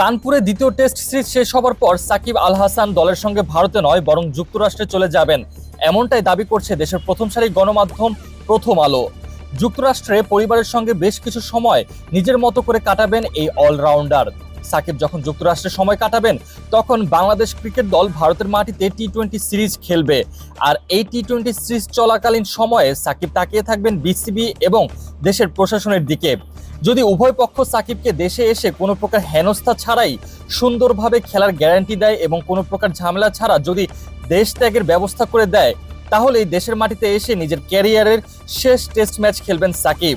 কানপুরে দ্বিতীয় test series শেষ হবার পর সাকিব আল হাসান দলের সঙ্গে ভারতে নয়, বরং যুক্তরাষ্ট্রে চলে যাবেন। এমনটাই দাবি করছে দেশের প্রথম সারির গণমাধ্যম প্রথম আলো। যুক্তরাষ্ট্রে পরিবারের সঙ্গে বেশ কিছু সময় নিজের মতো করে কাটাবেন এই অলরাউন্ডার। সাকিব যখন যুক্তরাষ্ট্রে সময় কাটাবেন, তখন বাংলাদেশ ক্রিকেট দল ভারতের মাটিতে টি টোয়েন্টি সিরিজ খেলবে। আর এই টি টোয়েন্টি সিরিজ চলাকালীন সময়ে সাকিব তাকিয়ে থাকবেন বিসিবি এবং দেশের প্রশাসনের দিকে। যদি উভয় পক্ষ সাকিবকে দেশে এসে কোনো প্রকার হেনস্থা ছাড়াই সুন্দরভাবে খেলার গ্যারান্টি দেয় এবং কোনো প্রকার ঝামেলা ছাড়া যদি দেশ ত্যাগের ব্যবস্থা করে দেয় তাহলে দেশের মাটিতে এসে নিজের ক্যারিয়ারের শেষ টেস্ট ম্যাচ খেলবেন সাকিব।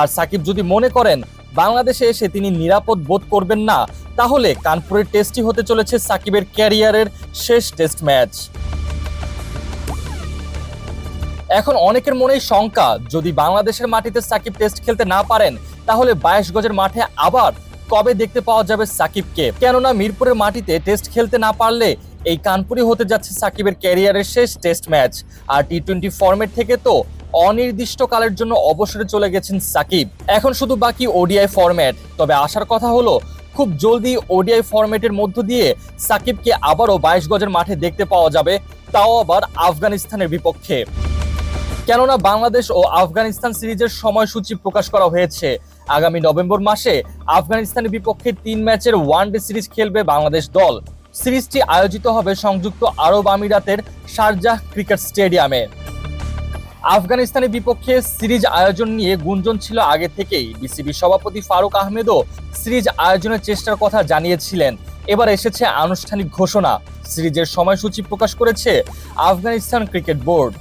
আর সাকিব যদি মনে করেন বাংলাদেশে এসে তিনি নিরাপদ বোধ করবেন না, তাহলে কানপুরের টেস্টই হতে চলেছে সাকিবের ক্যারিয়ারের শেষ টেস্ট ম্যাচ। এখন অনেকের মনেই শঙ্কা, যদি বাংলাদেশের মাটিতে সাকিব টেস্ট খেলতে না পারেন, তাহলে বাইশ গজের মাঠে আবার কবে দেখতে পাওয়া যাবে সাকিবকে? কেননা মিরপুরের মাটিতে টেস্ট খেলতে না পারলে এই কানপুরি হতে যাচ্ছে সাকিবের ক্যারিয়ারের শেষ টেস্ট ম্যাচ। আর টি টোয়েন্টি ফর্মেট থেকে তো অনির্দিষ্টকালের জন্য অবসরে চলে গেছেন সাকিব। এখন শুধু বাকি ওডিআই ফরম্যাট তবে আসার কথা হলো, খুব জলদি ওডিআই ফরম্যাটের মধ্য দিয়ে সাকিবকে আবারও বাইশ গজের মাঠে দেখতে পাওয়া যাবে, তাও আবার আফগানিস্তানের বিপক্ষে। কেননা বাংলাদেশ ও আফগানিস্তান সিরিজের সময়সূচি প্রকাশ করা হয়েছে। আগামী নভেম্বর মাসে আফগানিস্তানের বিপক্ষে তিন ম্যাচের ওয়ানডে সিরিজ খেলবে বাংলাদেশ দল। সিরিজটি আয়োজিত হবে সংযুক্ত আরব আমিরাতের শারজাহ ক্রিকেট স্টেডিয়ামে। আফগানিস্তানের বিপক্ষে সিরিজ আয়োজন নিয়ে গুঞ্জন ছিল আগে থেকেই। বিসিবি সভাপতি ফারুক আহমেদও সিরিজ আয়োজনের চেষ্টার কথা জানিয়েছিলেন। এবার এসেছে আনুষ্ঠানিক ঘোষণা। সিরিজের সময়সূচি প্রকাশ করেছে আফগানিস্তান ক্রিকেট বোর্ড।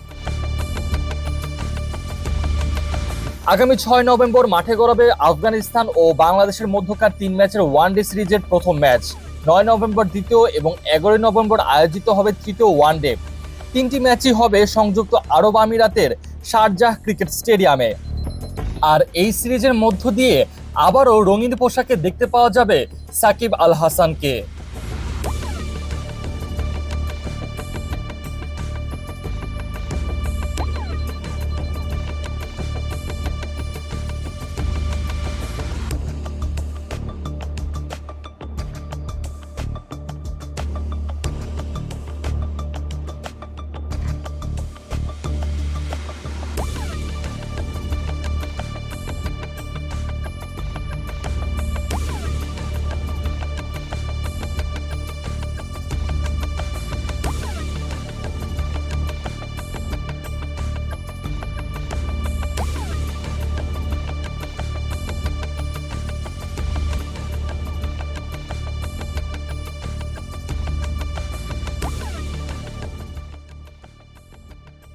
আগামী ছয় নভেম্বর মাঠে গড়াবে আফগানিস্তান ও বাংলাদেশের মধ্যকার তিন ম্যাচের ওয়ানডে সিরিজের প্রথম ম্যাচ। নয় নভেম্বর দ্বিতীয় এবং এগারোই নভেম্বর আয়োজিত হবে তৃতীয় ওয়ানডে। তিনটি ম্যাচই হবে সংযুক্ত আরব আমিরাতের শারজাহ ক্রিকেট স্টেডিয়ামে। আর এই সিরিজের মধ্য দিয়ে আবারও রঙিন পোশাকে দেখতে পাওয়া যাবে সাকিব আল হাসানকে।